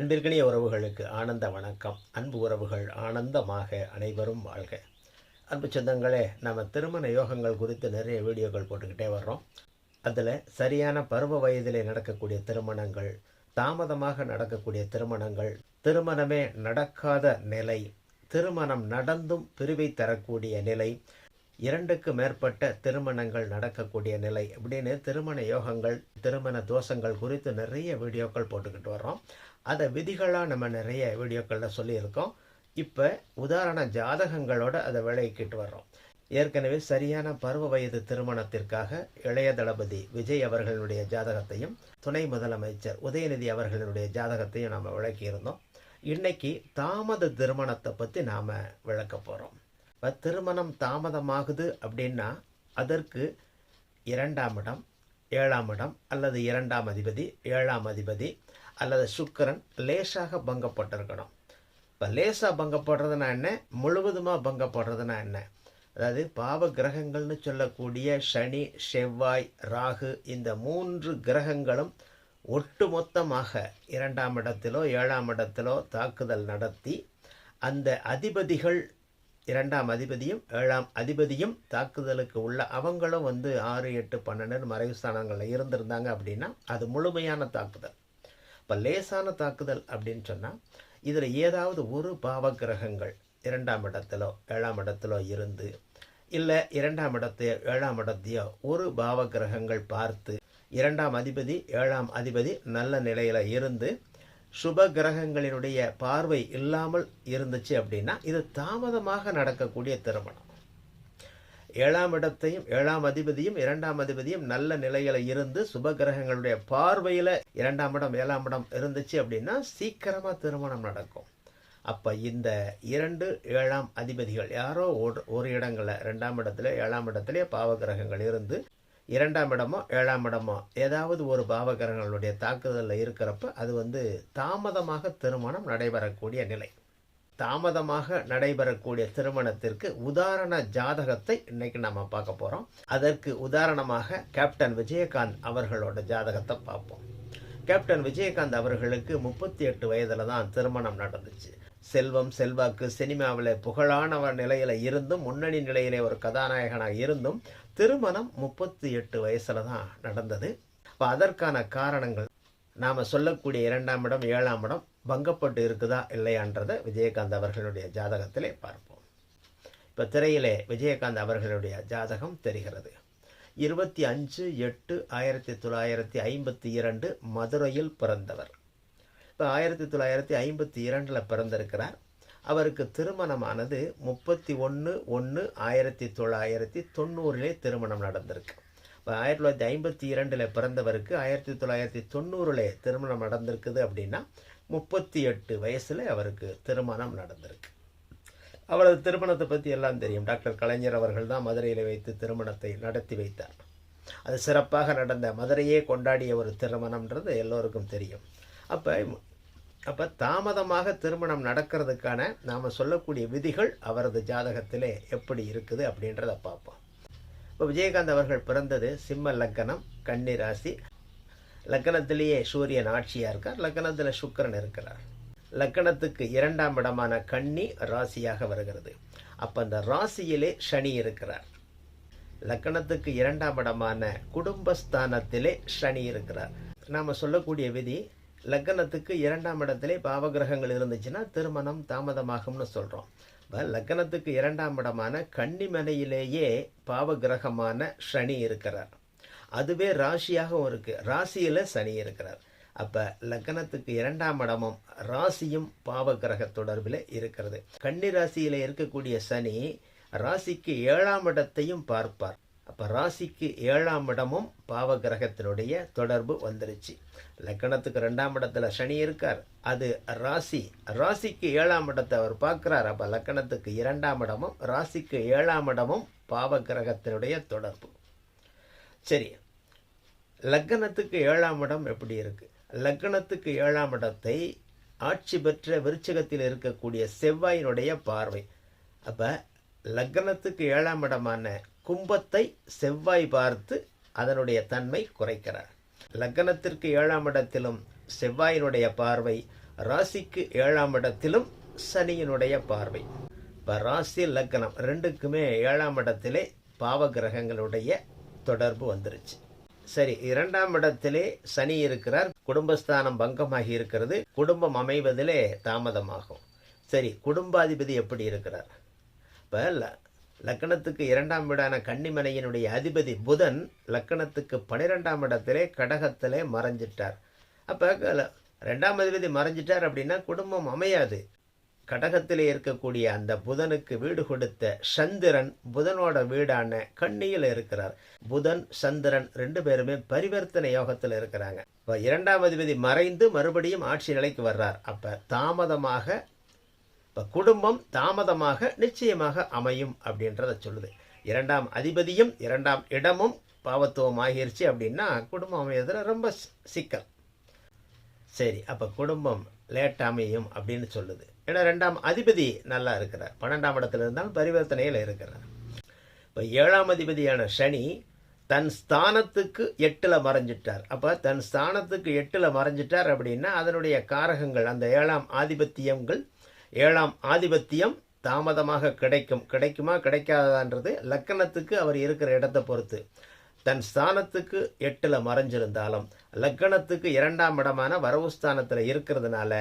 அன்பிற்கனிய உறவுகளுக்கு ஆனந்த வணக்கம். அன்பு உறவுகள் ஆனந்தமாக அனைவரும் வாழ்க. அன்பு சொந்தங்களே நம்ம திருமண யோகங்கள் குறித்து நிறைய வீடியோக்கள் போட்டுக்கிட்டே வர்றோம். அதில் சரியான பருவ வயதிலே நடக்கக்கூடிய திருமணங்கள் தாமதமாக நடக்கக்கூடிய திருமணங்கள் திருமணமே நடக்காத நிலை திருமணம் நடந்தும் பிரிவை தரக்கூடிய நிலை இரண்டுக்கு மேற்பட்ட திருமணங்கள் நடக்கக்கூடிய நிலை அப்படின்னு திருமண யோகங்கள் திருமண தோஷங்கள் குறித்து நிறைய வீடியோக்கள் போட்டுக்கிட்டு வர்றோம். அதை விதிகளாக நம்ம நிறைய வீடியோக்களில் சொல்லியிருக்கோம். இப்போ உதாரண ஜாதகங்களோட அதை விளையிக்கிட்டு வர்றோம். ஏற்கனவே சரியான பருவ வயது திருமணத்திற்காக இளைய தளபதி விஜய் அவர்களுடைய ஜாதகத்தையும் துணை முதலமைச்சர் உதயநிதி அவர்களுடைய ஜாதகத்தையும் நாம் விளக்கியிருந்தோம். இன்னைக்கு தாமத திருமணத்தை பற்றி நாம் விளக்க போகிறோம் இப்போ திருமணம் தாமதமாகுது அப்படின்னா அதற்கு இரண்டாம் இடம் ஏழாம் இடம் அல்லது இரண்டாம் அதிபதி ஏழாம் அதிபதி அல்லது சுக்கரன் லேசாக பங்கப்பட்டிருக்கணும். இப்போ லேசாக பங்கப்படுறதுனா என்ன? முழுவதுமாக பங்கப்படுறதுனா என்ன? அதாவது பாவ கிரகங்கள்னு சொல்லக்கூடிய சனி செவ்வாய் ராகு இந்த மூன்று கிரகங்களும் ஒட்டுமொத்தமாக இரண்டாம் இடத்திலோ ஏழாம் இடத்திலோ தாக்குதல் நடத்தி அந்த அதிபதிகள் இரண்டாம் அதிபதியும் ஏழாம் அதிபதியும் தாக்குதலுக்கு உள்ள அவங்களும் வந்து ஆறு எட்டு பன்னெண்டு மறைவு ஸ்தானங்களில் இருந்திருந்தாங்க அப்படின்னா அது முழுமையான தாக்குதல். இப்போ லேசான தாக்குதல் அப்படின்னு சொன்னால் இதில் ஏதாவது ஒரு பாவ கிரகங்கள் இரண்டாம் இடத்திலோ ஏழாம் இடத்திலோ இருந்து இல்லை இரண்டாம் இடத்தையோ ஏழாம் இடத்தையோ ஒரு பாவ கிரகங்கள் பார்த்து இரண்டாம் அதிபதி ஏழாம் அதிபதி நல்ல நிலையில் இருந்து சுப கிரகங்களினுடைய பார்வை இல்லாமல் இருந்துச்சு அப்படின்னா இது தாமதமாக நடக்கக்கூடிய திருமணம். ஏழாம் இடத்தையும் ஏழாம் அதிபதியும் இரண்டாம் அதிபதியும் நல்ல நிலையில இருந்து சுப கிரகங்களுடைய பார்வையில் இரண்டாம் இடம் ஏழாம் இடம் இருந்துச்சு அப்படின்னா சீக்கிரமாக திருமணம் நடக்கும். அப்போ இந்த இரண்டு ஏழாம் அதிபதிகள் யாரோ ஒரு ஒரு இடங்களில் ரெண்டாம் இடத்துல ஏழாம் இடத்துல பாவகிரகங்கள் இருந்து இரண்டாம் இடமோ ஏழாம் இடமோ ஏதாவது ஒரு பாவகிரகங்களுடைய தாக்குதலில் இருக்கிறப்ப அது வந்து தாமதமாக திருமணம் நடைபெறக்கூடிய நிலை. தாமதமாக நடைபெறக்கூடிய திருமணத்திற்கு உதாரண ஜாதகத்தை இன்னைக்கு நம்ம பார்க்க போகிறோம் அதற்கு உதாரணமாக கேப்டன் விஜயகாந்த் அவர்களோட ஜாதகத்தை பார்ப்போம். கேப்டன் விஜயகாந்த் அவர்களுக்கு முப்பத்தி எட்டு வயதில் தான் திருமணம் நடந்துச்சு. செல்வம் செல்வாக்கு சினிமாவில் புகழானவர் நிலையில் இருந்தும் முன்னணி நிலையிலே ஒரு கதாநாயகனாக இருந்தும் திருமணம் முப்பத்தி எட்டு வயசில் தான் நடந்தது. இப்போ அதற்கான காரணங்கள் நாம் சொல்லக்கூடிய இரண்டாம் இடம் ஏழாம் இடம் பங்கப்பட்டு இருக்குதா இல்லையான்றதை விஜயகாந்த் அவர்களுடைய ஜாதகத்திலே பார்ப்போம். இப்போ திரையிலே விஜயகாந்த் அவர்களுடைய ஜாதகம் தெரிகிறது. இருபத்தி அஞ்சு எட்டு ஆயிரத்தி தொள்ளாயிரத்தி ஐம்பத்தி இரண்டு மதுரையில் பிறந்தவர். இப்போ ஆயிரத்தி தொள்ளாயிரத்தி ஐம்பத்தி இரண்டில் பிறந்திருக்கிறார். அவருக்கு திருமணமானது முப்பத்தி ஒன்று ஒன்று ஆயிரத்தி தொள்ளாயிரத்தி தொண்ணூறிலே திருமணம் நடந்திருக்கு. இப்போ ஆயிரத்தி தொள்ளாயிரத்தி ஐம்பத்தி இரண்டில் பிறந்தவருக்கு ஆயிரத்தி தொள்ளாயிரத்தி தொண்ணூறில் திருமணம் நடந்திருக்குது அப்படின்னா முப்பத்தி எட்டு வயசில் அவருக்கு திருமணம் நடந்திருக்கு. அவரது திருமணத்தை பற்றி எல்லாம் தெரியும். டாக்டர் கலைஞர் அவர்கள் தான் மதுரையில் வைத்து திருமணத்தை நடத்தி வைத்தார். அது சிறப்பாக நடந்த மதுரையே கொண்டாடிய ஒரு திருமணம்ன்றது எல்லோருக்கும் தெரியும். அப்போ அப்போ தாமதமாக திருமணம் நடக்கிறதுக்கான நாம் சொல்லக்கூடிய விதிகள் அவரது ஜாதகத்திலே எப்படி இருக்குது அப்படின்றத பார்ப்போம். இப்போ விஜயகாந்த் அவர்கள் பிறந்தது சிம்ம லக்கணம் கன்னி ராசி. லக்கணத்திலேயே சூரியன் ஆட்சியாக இருக்கார் லக்கணத்தில் சுக்கரன் இருக்கிறார். லக்கணத்துக்கு இரண்டாம் இடமான கன்னி ராசியாக வருகிறது. அப்போ அந்த ராசியிலே சனி இருக்கிறார். லக்கணத்துக்கு இரண்டாம் இடமான குடும்பஸ்தானத்திலே சனி இருக்கிறார். நாம் சொல்லக்கூடிய விதி லக்கணத்துக்கு இரண்டாம் இடத்திலே பாவகிரகங்கள் இருந்துச்சுன்னா திருமணம் தாமதமாகும்னு சொல்கிறோம் இப்போ லக்கணத்துக்கு இரண்டாம் இடமான கன்னிமனையிலேயே பாவகிரகமான சனி இருக்கிறார். அதுவே ராசியாகவும் இருக்குது ராசியில் சனி இருக்கிறார். அப்போ லக்கணத்துக்கு இரண்டாம் இடமும் ராசியும் பாவகிரக தொடர்பில் இருக்கிறது. கன்னி ராசியில் இருக்கக்கூடிய சனி ராசிக்கு ஏழாம் இடத்தையும் பார்ப்பார். அப்போ ராசிக்கு ஏழாம் இடமும் பாவகிரகத்தினுடைய தொடர்பு வந்துருச்சு. லக்கணத்துக்கு ரெண்டாம் இடத்துல சனி இருக்கார். அது ராசி. ராசிக்கு ஏழாம் இடத்தை அவர் பார்க்குறார். அப்போ லக்கணத்துக்கு இரண்டாம் இடமும் ராசிக்கு ஏழாம் இடமும் பாவகிரகத்தினுடைய தொடர்பு. சரி. லக்கணத்துக்கு ஏழாம் இடம் எப்படி இருக்குது லக்கணத்துக்கு ஏழாம் இடத்தை ஆட்சி பெற்ற விருச்சகத்தில் இருக்கக்கூடிய செவ்வாயினுடைய பார்வை. அப்போ லக்னத்துக்கு ஏழாம் இடமான கும்பத்தை செவ்வாய் பார்த்து அதனுடைய தன்மை குறைக்கிறார். லக்னத்திற்கு ஏழாம் இடத்திலும் செவ்வாயினுடைய பார்வை ராசிக்கு ஏழாம் இடத்திலும் சனியினுடைய பார்வை. இப்போ ராசி லக்னம் ரெண்டுக்குமே ஏழாம் இடத்திலே பாவ கிரகங்களுடைய தொடர்பு வந்துருச்சு. சரி இரண்டாம் இடத்திலே சனி இருக்கிறார். குடும்பஸ்தானம் பங்கமாகி இருக்கிறது. குடும்பம் அமைவதிலே தாமதமாகும். சரி குடும்பாதிபதி எப்படி இருக்கிறார்? இப்போ லக்கணத்துக்கு இரண்டாம் வீடான கன்னிமனையினுடைய அதிபதி புதன் லக்கணத்துக்கு பனிரெண்டாம் இடத்திலே கடகத்திலே மறைஞ்சிட்டார். அப்போ ரெண்டாம் அதிபதி மறைஞ்சிட்டார் அப்படின்னா குடும்பம் அமையாது. கடகத்திலே இருக்கக்கூடிய அந்த புதனுக்கு வீடு கொடுத்த சந்திரன் புதனோட வீடான கண்ணியில் இருக்கிறார். புதன் சந்திரன் ரெண்டு பேருமே பரிவர்த்தனை யோகத்தில் இருக்கிறாங்க. இப்போ இரண்டாம் அதிபதி மறைந்து மறுபடியும் ஆட்சி நிலைக்கு வர்றார். அப்போ தாமதமாக இப்போ குடும்பம் தாமதமாக நிச்சயமாக அமையும் அப்படின்றத சொல்லுது. இரண்டாம் அதிபதியும் இரண்டாம் இடமும் பாவத்துவம் ஆகிருச்சு அப்படின்னா குடும்பம் அமையதில் ரொம்ப சிக்கல். சரி அப்போ குடும்பம் லேட் அமையும் அப்படின்னு சொல்லுது. ஏன்னா ரெண்டாம் அதிபதி நல்லா இருக்கிறார். பன்னெண்டாம் இடத்துல இருந்தாலும் பரிவர்த்தனையில் இருக்கிறார். இப்போ ஏழாம் அதிபதியான சனி தன் ஸ்தானத்துக்கு எட்டில் மறைஞ்சிட்டார். அப்போ தன் ஸ்தானத்துக்கு எட்டில் மறைஞ்சிட்டார் அப்படின்னா அதனுடைய காரகங்கள் அந்த ஏழாம் ஆதிபத்தியங்கள் ஏழாம் ஆதிபத்தியம் தாமதமாக கிடைக்கும். கிடைக்குமா? கிடைக்காதான்றது லக்கணத்துக்கு அவர் இருக்கிற இடத்தை பொறுத்து. தன் ஸ்தானத்துக்கு எட்டில் மறைஞ்சிருந்தாலும் லக்கணத்துக்கு இரண்டாம் இடமான வரவு ஸ்தானத்தில் இருக்கிறதுனால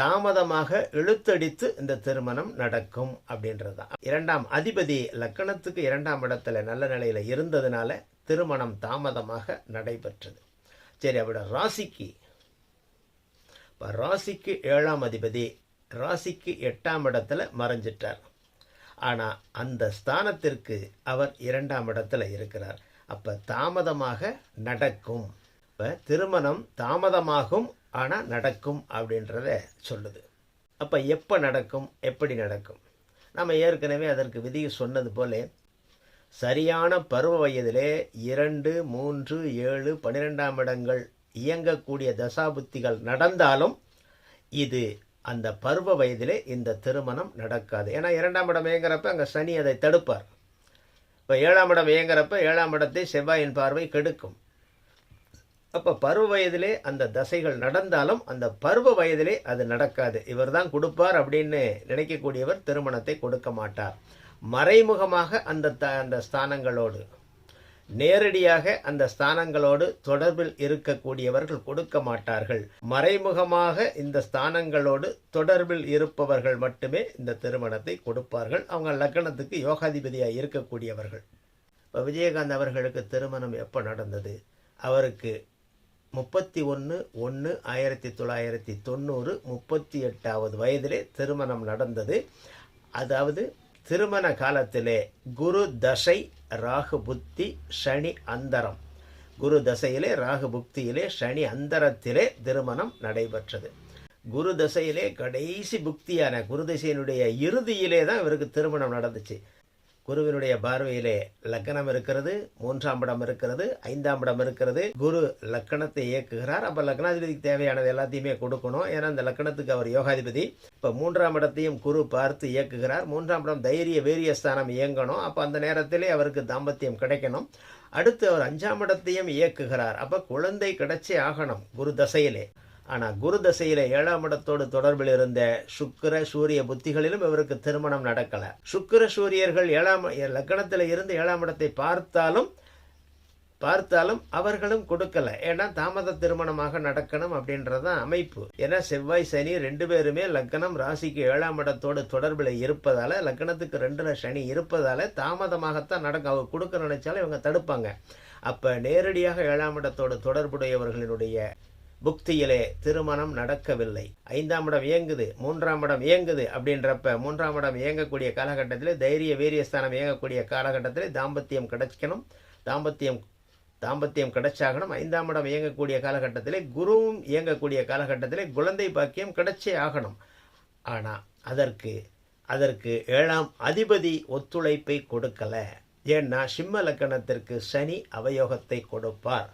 தாமதமாக இழுத்தடித்து இந்த திருமணம் நடக்கும் அப்படின்றது தான் இரண்டாம் அதிபதி லக்கணத்துக்கு இரண்டாம் இடத்துல நல்ல நிலையில் இருந்ததுனால திருமணம் தாமதமாக நடைபெற்றது. சரி அவட ராசிக்கு. இப்போ ராசிக்கு ஏழாம் அதிபதி ராசிக்கு எட்டாம் இடத்துல மறைஞ்சிட்டார். ஆனால் அந்த ஸ்தானத்திற்கு அவர் இரண்டாம் இடத்துல இருக்கிறார். அப்போ தாமதமாக நடக்கும். இப்போ திருமணம் தாமதமாகும் ஆனால் நடக்கும் அப்படின்றத சொல்லுது. அப்போ எப்போ நடக்கும்? எப்படி நடக்கும்? நம்ம ஏற்கனவே அதற்கு விதி சொன்னது போல சரியான பருவ வயதிலே இரண்டு மூன்று ஏழு பன்னிரெண்டாம் இடங்கள் இயங்கக்கூடிய தசாபுத்திகள் நடந்தாலும் இது அந்த பருவ வயதிலே இந்த திருமணம் நடக்காது. ஏன்னா இரண்டாம் இடம் இயங்குறப்ப அங்கே சனி அதை தடுப்பார். இப்போ ஏழாம் இடம் இயங்குறப்ப ஏழாம் இடத்தை செவ்வாயின் பார்வை கெடுக்கும். அப்போ பருவ வயதிலே அந்த தசைகள் நடந்தாலும் அந்த பருவ வயதிலே அது நடக்காது. இவர் தான் கொடுப்பார் அப்படின்னு நினைக்கக்கூடியவர் திருமணத்தை கொடுக்க மாட்டார். மறைமுகமாக அந்த த அந்த ஸ்தானங்களோடு நேரடியாக அந்த ஸ்தானங்களோடு தொடர்பில் இருக்கக்கூடியவர்கள் கொடுக்க மாட்டார்கள். மறைமுகமாக இந்த ஸ்தானங்களோடு தொடர்பில் இருப்பவர்கள் மட்டுமே இந்த திருமணத்தை கொடுப்பார்கள். அவங்க லக்கணத்துக்கு யோகாதிபதியாக இருக்கக்கூடியவர்கள். இப்போ விஜயகாந்த் அவர்களுக்கு திருமணம் எப்போ நடந்தது? அவருக்கு முப்பத்தி ஒன்று ஒன்று ஆயிரத்தி தொள்ளாயிரத்தி தொண்ணூறு முப்பத்தி எட்டாவது வயதிலே திருமணம் நடந்தது. அதாவது திருமண காலத்திலே குரு தசை ராகு புத்தி சனி அந்தரம். குரு தசையிலே ராகு புக்தியிலே சனி அந்தரத்திலே திருமணம் நடைபெற்றது. குரு தசையிலே கடைசி புக்தியான குரு தசையினுடைய இறுதியிலே தான் இவருக்கு திருமணம் நடந்துச்சு. குருவினுடைய பார்வையிலே லக்கணம் இருக்கிறது மூன்றாம் இடம் இருக்கிறது ஐந்தாம் இடம் இருக்கிறது. குரு லக்கணத்தை இயக்குகிறார். அப்போ லக்னாதிபதிக்கு தேவையானது எல்லாத்தையுமே கொடுக்கணும். ஏன்னா அந்த லக்கணத்துக்கு அவர் யோகாதிபதி. இப்போ மூன்றாம் இடத்தையும் குரு பார்த்து இயக்குகிறார். மூன்றாம் இடம் தைரிய வீரிய ஸ்தானம் இயங்கணும். அப்போ அந்த நேரத்திலே அவருக்கு தாம்பத்தியம் கிடைக்கணும். அடுத்து அவர் அஞ்சாம் இடத்தையும் இயக்குகிறார். அப்போ குழந்தை கிடைச்சே ஆகணும் குரு தசையிலே. ஆனால் குரு தசையில ஏழாம் இடத்தோடு தொடர்பில் இருந்த சுக்கிர சூரிய புத்திகளிலும் இவருக்கு திருமணம் நடக்கலை. சுக்கிர சூரியர்கள் ஏழாம் லக்கணத்தில் இருந்து ஏழாம் இடத்தை பார்த்தாலும் பார்த்தாலும் அவர்களும் கொடுக்கல. ஏன்னா தாமத திருமணமாக நடக்கணும் அப்படின்றதான் அமைப்பு. ஏன்னா செவ்வாய் சனி ரெண்டு பேருமே லக்கணம் ராசிக்கு ஏழாம் இடத்தோடு தொடர்பில் இருப்பதால லக்கணத்துக்கு ரெண்டுல சனி இருப்பதால தாமதமாகத்தான் நடக்கும். அவங்க கொடுக்க நினைச்சாலும் இவங்க தடுப்பாங்க. அப்ப நேரடியாக ஏழாம் இடத்தோடு தொடர்புடையவர்களினுடைய புக்தியிலே திருமணம் நடக்கவில்லை. ஐந்தாம் இடம் இயங்குது மூன்றாம் இடம் இயங்குது அப்படின்றப்ப மூன்றாம் இடம் இயங்கக்கூடிய காலகட்டத்தில் தைரிய வீரியஸ்தானம் இயங்கக்கூடிய காலகட்டத்தில் தாம்பத்தியம் கிடைக்கணும். தாம்பத்தியம் தாம்பத்தியம் கிடைச்சாகணும். ஐந்தாம் இடம் இயங்கக்கூடிய காலகட்டத்தில் குருவும் இயங்கக்கூடிய காலகட்டத்தில் குழந்தை பாக்கியம் கிடைச்சே ஆகணும். ஆனால் அதற்கு அதற்கு ஏழாம் அதிபதி ஒத்துழைப்பை கொடுக்கலை. ஏன்னா சிம்ம லக்கணத்திற்கு சனி அவயோகத்தை கொடுப்பார்.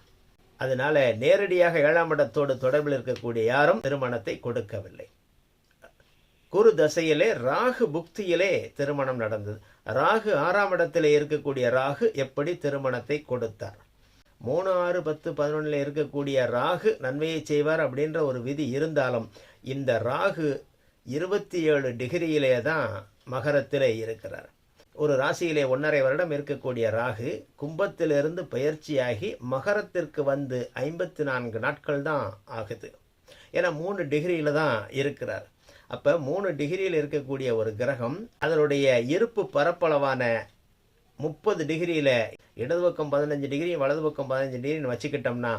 அதனால நேரடியாக ஏழாம் இடத்தோடு தொடர்பில் இருக்கக்கூடிய யாரும் திருமணத்தை கொடுக்கவில்லை. குரு தசையிலே ராகு புக்தியிலே திருமணம் நடந்தது. ராகு ஆறாம் இடத்திலே இருக்கக்கூடிய ராகு எப்படி திருமணத்தை கொடுத்தார்? மூணு ஆறு பத்து பதினொன்றில் இருக்கக்கூடிய ராகு நன்மையை செய்வார் அப்படின்ற ஒரு விதி இருந்தாலும் இந்த ராகு இருபத்தி ஏழு டிகிரியிலே தான் மகரத்திலே இருக்கிறார். ஒரு ராசியிலே ஒன்றரை வருடம் இருக்கக்கூடிய ராகு கும்பத்திலிருந்து பயிற்சியாகி மகரத்திற்கு வந்து ஐம்பத்தி நான்கு நாட்கள் தான் ஆகுது. ஏன்னா மூணு டிகிரியில் தான் இருக்கிறார். அப்போ மூணு டிகிரியில் இருக்கக்கூடிய ஒரு கிரகம் அதனுடைய இருப்பு பரப்பளவான முப்பது டிகிரியில் இடது பக்கம் பதினஞ்சு டிகிரி வலது பக்கம் பதினஞ்சு டிகிரின்னு வச்சுக்கிட்டோம்னா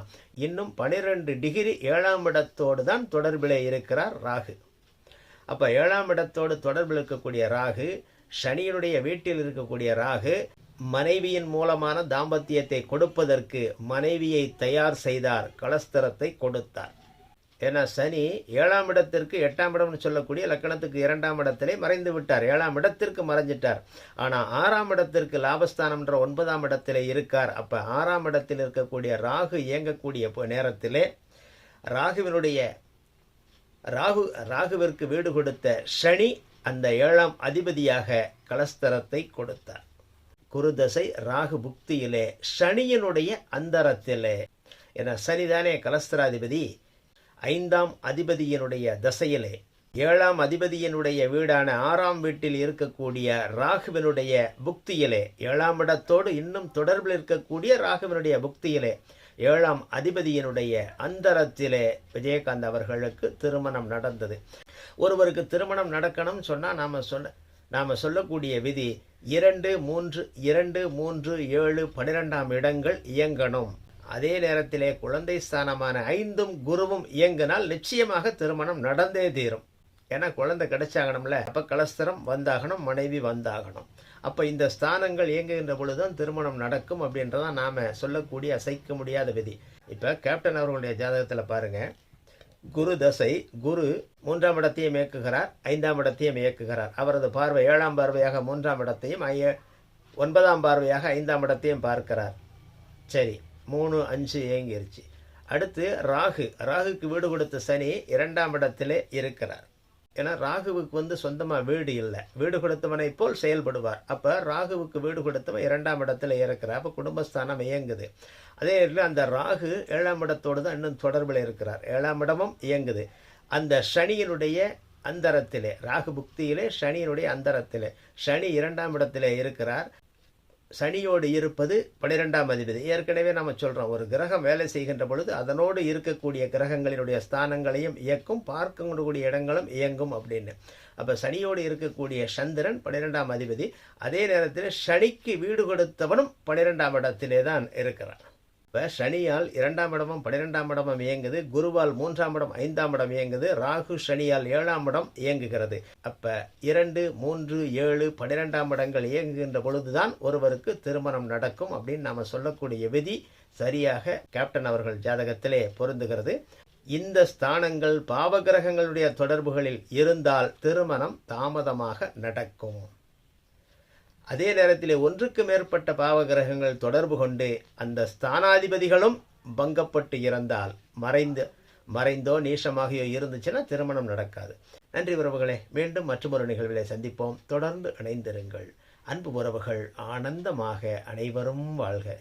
இன்னும் பனிரெண்டு டிகிரி ஏழாம் இடத்தோடு தான் தொடர்பில் இருக்கிறார் ராகு. அப்போ ஏழாம் இடத்தோடு தொடர்பில் இருக்கக்கூடிய ராகு சனியினுடைய வீட்டில் இருக்கக்கூடிய ராகு மனைவியின் மூலமான தாம்பத்தியத்தை கொடுப்பதற்கு மனைவியை தயார் செய்தார் கலஸ்தரத்தை கொடுத்தார். ஏன்னா சனி ஏழாம் இடத்திற்கு எட்டாம் இடம்னு சொல்லக்கூடிய லக்கணத்துக்கு இரண்டாம் இடத்திலே மறைந்து விட்டார். ஏழாம் இடத்திற்கு மறைஞ்சிட்டார். ஆனால் ஆறாம் இடத்திற்கு லாபஸ்தானம்ன்ற ஒன்பதாம் இடத்திலே இருக்கார். அப்போ ஆறாம் இடத்தில் இருக்கக்கூடிய ராகு இயங்கக்கூடிய நேரத்திலே ராகுவினுடைய ராகு ராகுவிற்கு வீடு கொடுத்த சனி அந்த ஏழாம் அதிபதியாக கலஸ்தரத்தை கொடுத்தார். குருதசை ராகு புக்தியிலே சனியினுடைய அந்தரத்திலே. என சனிதானே கலஸ்தராதிபதி. ஐந்தாம் அதிபதியினுடைய தசையிலே ஏழாம் அதிபதியினுடைய வீடான ஆறாம் வீட்டில் இருக்கக்கூடிய ராகுவினுடைய புக்தியிலே ஏழாம் இடத்தோடு இன்னும் தொடர்பில் இருக்கக்கூடிய ராகுவினுடைய புக்தியிலே ஏழாம் அதிபதியினுடைய அந்தரத்திலே விஜயகாந்த் அவர்களுக்கு திருமணம் நடந்தது. ஒருவருக்கு திருமணம் நடக்கணும்னு சொன்னால் நாம் சொன்ன நாம் சொல்லக்கூடிய விதி இரண்டு மூன்று இரண்டு மூன்று ஏழு பன்னிரெண்டாம் இடங்கள் இயங்கணும். அதே நேரத்திலே குழந்தை ஸ்தானமான ஐந்தும் குருவும் இயங்கினால் நிச்சயமாக திருமணம் நடந்தே தீரும். ஏன்னா குழந்தை கிடைச்சாகணும்ல. அப்போ கலஸ்தரம் வந்தாகணும் மனைவி வந்தாகணும். அப்போ இந்த ஸ்தானங்கள் இயங்குகின்ற பொழுதுதான் திருமணம் நடக்கும் அப்படின்றதான் நாம் சொல்லக்கூடிய அசைக்க முடியாத விதி. இப்போ கேப்டன் அவர்களுடைய ஜாதகத்தில் பாருங்கள் குரு தசை குரு மூன்றாம் இடத்தையும் இயக்குகிறார் ஐந்தாம் இடத்தையும் இயக்குகிறார். அவரது பார்வை ஏழாம் பார்வையாக மூன்றாம் இடத்தையும் ஐய ஒன்பதாம் பார்வையாக ஐந்தாம் இடத்தையும் பார்க்கிறார். சரி மூணு அஞ்சு இயங்கிருச்சு. அடுத்து ராகு. ராகுக்கு வீடு கொடுத்த சனி இரண்டாம் இடத்திலே இருக்கிறார். ஏன்னா ராகுவுக்கு வந்து சொந்தமாக வீடு இல்லை. வீடு கொடுத்தவனை போல் செயல்படுவார். அப்போ ராகுவுக்கு வீடு கொடுத்தவன் இரண்டாம் இடத்துல இருக்கிறார் அப்போ குடும்பஸ்தானம் இயங்குது. அதே நேரத்தில் அந்த ராகு ஏழாம் இடத்தோடு தான் இன்னும் தொடர்பில் இருக்கிறார். ஏழாம் இடமும் இயங்குது. அந்த சனியினுடைய அந்தரத்திலே ராகு புக்தியிலே சனியினுடைய அந்தரத்திலே சனி இரண்டாம் இடத்திலே இருக்கிறார். சனியோடு இருப்பது பன்னிரெண்டாம் அதிபதி. ஏற்கனவே நம்ம சொல்கிறோம் ஒரு கிரகம் வேலை செய்கின்ற பொழுது அதனோடு இருக்கக்கூடிய கிரகங்களினுடைய ஸ்தானங்களையும் இயக்கும் பார்க்கக்கூடிய இடங்களும் இயங்கும் அப்படின்னு. அப்போ சனியோடு இருக்கக்கூடிய சந்திரன் பன்னிரெண்டாம் அதிபதி. அதே நேரத்தில் சனிக்கு வீடு கொடுத்தவனும் பன்னிரெண்டாம் இடத்திலே தான் இருக்கிறான். இப்போ சனியால் இரண்டாம் இடமும் பன்னிரெண்டாம் இடமும் இயங்குது. குருவால் மூன்றாம் இடம் ஐந்தாம் இடம் இயங்குது. ராகு சனியால் ஏழாம் இடம் இயங்குகிறது. அப்போ இரண்டு மூன்று ஏழு பன்னிரெண்டாம் இடங்கள் இயங்குகின்ற பொழுதுதான் ஒருவருக்கு திருமணம் நடக்கும் அப்படின்னு நாம் சொல்லக்கூடிய விதி சரியாக கேப்டன் அவர்கள் ஜாதகத்திலே பொருந்துகிறது. இந்த ஸ்தானங்கள் பாவகிரகங்களுடைய தொடர்புகளில் இருந்தால் திருமணம் தாமதமாக நடக்கும். அதே நேரத்தில் ஒன்றுக்கு மேற்பட்ட பாவகிரகங்கள் தொடர்பு கொண்டு அந்த ஸ்தானாதிபதிகளும் பங்கப்பட்டு இறந்தால் மறைந்து மறைந்தோ நீசமாகியோ இருந்துச்சுன்னா திருமணம் நடக்காது. நன்றி உறவுகளே மீண்டும் மற்றொரு நிகழ்விலை சந்திப்போம். தொடர்ந்து இணைந்திருங்கள். அன்பு உறவுகள் ஆனந்தமாக அனைவரும் வாழ்க.